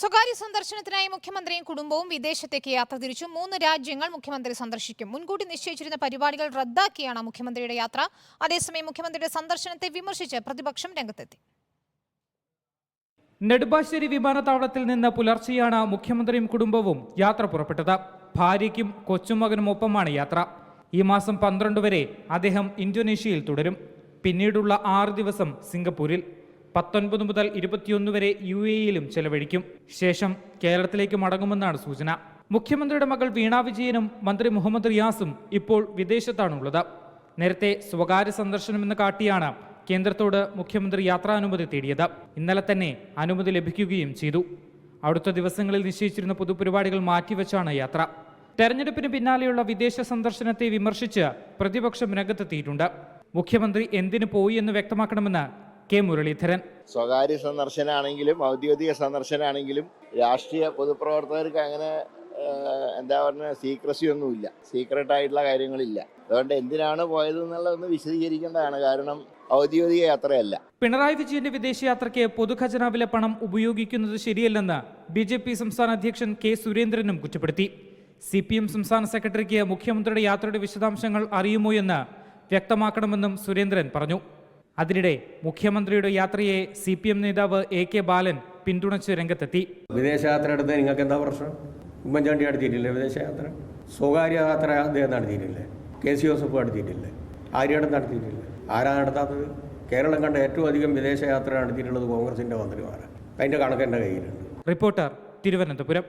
സ്വകാര്യ സന്ദർശനത്തിനായി മുഖ്യമന്ത്രിയും കുടുംബവും വിദേശത്തേക്ക് യാത്ര തിരിച്ചു. മൂന്ന് രാജ്യങ്ങൾ മുഖ്യമന്ത്രി സന്ദർശിക്കും. മുൻകൂട്ടി നിശ്ചയിച്ചിരുന്ന പരിപാടികൾ റദ്ദാക്കിയാണ് മുഖ്യമന്ത്രിയുടെ യാത്ര. അതേസമയം മുഖ്യമന്ത്രിയുടെ സന്ദർശനത്തെ വിമർശിച്ച് പ്രതിപക്ഷം രംഗത്തെത്തി. നെടുമ്പാശ്ശേരി വിമാനത്താവളത്തിൽ നിന്ന് പുലർച്ചെയാണ് മുഖ്യമന്ത്രിയും കുടുംബവും യാത്ര പുറപ്പെട്ടത്. ഭാര്യയ്ക്കും കൊച്ചുമകനും ഒപ്പമാണ് യാത്ര. ഈ മാസം പന്ത്രണ്ട് വരെ അദ്ദേഹം ഇന്തോനേഷ്യയിൽ തുടരും. പിന്നീടുള്ള ആറ് ദിവസം സിംഗപ്പൂരിൽ. പത്തൊൻപത് മുതൽ ഇരുപത്തിയൊന്ന് വരെ യു എയിലും ചെലവഴിക്കും. ശേഷം കേരളത്തിലേക്ക് മടങ്ങുമെന്നാണ് സൂചന. മുഖ്യമന്ത്രിയുടെ മകൾ വീണ വിജയനും മന്ത്രി മുഹമ്മദ് റിയാസും ഇപ്പോൾ വിദേശത്താണുള്ളത്. നേരത്തെ സ്വകാര്യ സന്ദർശനമെന്ന് കാട്ടിയാണ് കേന്ദ്രത്തോട് മുഖ്യമന്ത്രി യാത്രാനുമതി തേടിയത്. ഇന്നലെ തന്നെ അനുമതി ലഭിക്കുകയും ചെയ്തു. അടുത്ത ദിവസങ്ങളിൽ നിശ്ചയിച്ചിരുന്ന പൊതുപരിപാടികൾ മാറ്റിവെച്ചാണ് യാത്ര. തെരഞ്ഞെടുപ്പിന് പിന്നാലെയുള്ള വിദേശ സന്ദർശനത്തെ വിമർശിച്ച് പ്രതിപക്ഷം രംഗത്തെത്തിയിട്ടുണ്ട്. മുഖ്യമന്ത്രി എന്തിനു പോയി എന്ന് വ്യക്തമാക്കണമെന്ന് കെ മുരളീധരൻ. സ്വകാര്യ സന്ദർശനമാണെങ്കിലും ഔദ്യോഗിക സന്ദർശനമാണെങ്കിലും രാഷ്ട്രീയ പൊതുപ്രവർത്തകർക്ക് അങ്ങനെ എന്താ പറഞ്ഞ സീക്രസി ഒന്നുമില്ല. സീക്രട്ട് ആയിട്ടുള്ള കാര്യങ്ങളില്ല. അതുകൊണ്ട് എന്തിനാണ് പോയത് എന്നുള്ളതൊന്ന് വിശദീകരിക്കേണ്ടതാണ്. കാരണം ഔദ്യോഗിക യാത്രയല്ല. പിണറായി വിജയന്റെ വിദേശയാത്രയ്ക്ക് പൊതുഖജനാവിലെ പണം ഉപയോഗിക്കുന്നത് ശരിയല്ലെന്ന് ബി ജെ പി സംസ്ഥാന അധ്യക്ഷൻ കെ സുരേന്ദ്രനും കുറ്റപ്പെടുത്തി. സി പി എം സംസ്ഥാന സെക്രട്ടറിക്ക് മുഖ്യമന്ത്രിയുടെ യാത്രയുടെ വിശദാംശങ്ങൾ അറിയുമോ എന്ന് വ്യക്തമാക്കണമെന്നും സുരേന്ദ്രൻ പറഞ്ഞു. അതിനിടെ മുഖ്യമന്ത്രിയുടെ യാത്രയെ സി പി എം നേതാവ് എ കെ ബാലൻ പിന്തുണച്ച് രംഗത്തെത്തി. വിദേശയാത്ര എടുത്ത് നിങ്ങൾക്ക് എന്താ പ്രശ്നം? ഉമ്മൻചാണ്ടി നടത്തിയിട്ടില്ലേ വിദേശയാത്ര? സ്വകാര്യ യാത്ര അദ്ദേഹം നടത്തിയിട്ടില്ലേ? കെ സി ജോസഫ് നടത്തിയിട്ടില്ലേ? ആര്യടം നടത്തിയിട്ടില്ലേ? ആരാണ് നടത്താത്തത്? കേരളം കണ്ട ഏറ്റവും അധികം വിദേശയാത്ര നടത്തിയിട്ടുള്ളത് കോൺഗ്രസിന്റെ മന്ത്രിമാരാണ് അതിന്റെ കണക്ക് എന്റെ കയ്യിലുണ്ട്. റിപ്പോർട്ടർ തിരുവനന്തപുരം.